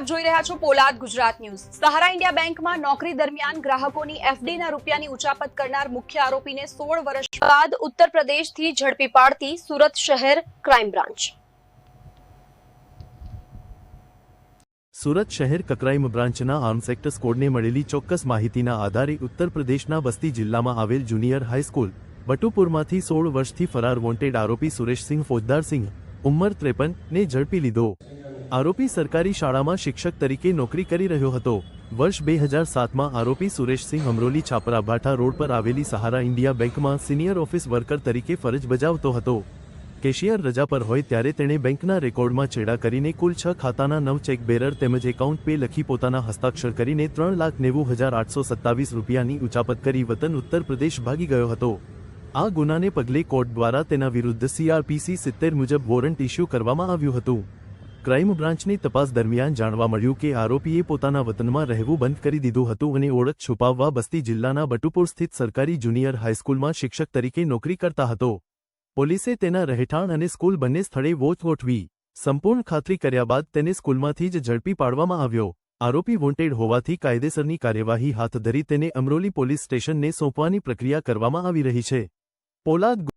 આપ જોઈ રહ્યા છો પોલાદ ગુજરાત ન્યૂઝ. સહારા ઇન્ડિયા બેંકમાં નોકરી દરમિયાન ગ્રાહકોની એફડીના રૂપિયાની ઉચાપત કરનાર મુખ્ય આરોપીને સોળ વર્ષ બાદ ઉત્તર પ્રદેશથી ઝડપી પાડતી સુરત શહેર ક્રાઇમ બ્રાન્ચ. સુરત શહેર કક્રાઇમ બ્રાન્ચના આર્મ સેક્ટર સ્કોડને મળેલી ચોક્કસ માહિતીના આધારે ઉત્તર પ્રદેશના બસ્તી જિલ્લામાં આવેલ જુનિયર હાઈસ્કૂલ, બટુપુરમાંથી સોળ વર્ષથી ફરાર વોન્ટેડ આરોપી સુરેશસિંહ ફોજદારસિંહ ઉંમર ત્રેપન, ને ઝડપી લીધો. આરોપી સરકારી શાળામાં શિક્ષક તરીકે નોકરી કરી રહ્યો હતો. વર્ષ બે હજાર સાતમાં આરોપી સુરેશસિંહ અમરોલી છાપરા ભાઠા રોડ પર આવેલી સહારા ઇન્ડિયા બેંકમાં સિનિયર ઓફિસ વર્કર તરીકે ફરજ બજાવતો હતો. કેશિયર રજા પર હોય ત્યારે તેણે બેંકના રેકોર્ડમાં ચેડા કરીને કુલ છ ખાતાના નવ ચેક બેરર તેમજ એકાઉન્ટ પે લખી પોતાના હસ્તાક્ષર કરીને ત્રણ લાખ નેવું હજાર આઠસો સત્તાવીસ રૂપિયાની ઉચાપત કરી વતન ઉત્તર પ્રદેશ ભાગી ગયો હતો. આ ગુનાને પગલે કોર્ટ દ્વારા તેના વિરુદ્ધ સીઆરપીસી સિત્તેર મુજબ વોરંટ ઇસ્યુ કરવામાં આવ્યું હતું. ક્રાઇમ બ્રાન્ચની તપાસ દરમિયાન જાણવા મળ્યું કે આરોપીએ પોતાના વતનમાં રહેવું બંધ કરી દીધું હતું અને ઓળખ છુપાવવા બસ્તી જિલ્લાના બટુપુર સ્થિત સરકારી જુનિયર હાઈસ્કૂલમાં શિક્ષક તરીકે નોકરી કરતા હતો. પોલીસે તેના રહેઠાણ અને સ્કૂલ બંને સ્થળે વોચ ગોઠવી, સંપૂર્ણ ખાતરી કર્યા બાદ તેને સ્કૂલમાંથી જ ઝડપી પાડવામાં આવ્યો. આરોપી વોન્ટેડ હોવાથી કાયદેસરની કાર્યવાહી હાથ ધરી તેને અમરોલી પોલીસ સ્ટેશનને સોંપવાની પ્રક્રિયા કરવામાં આવી રહી છે. પોલાદ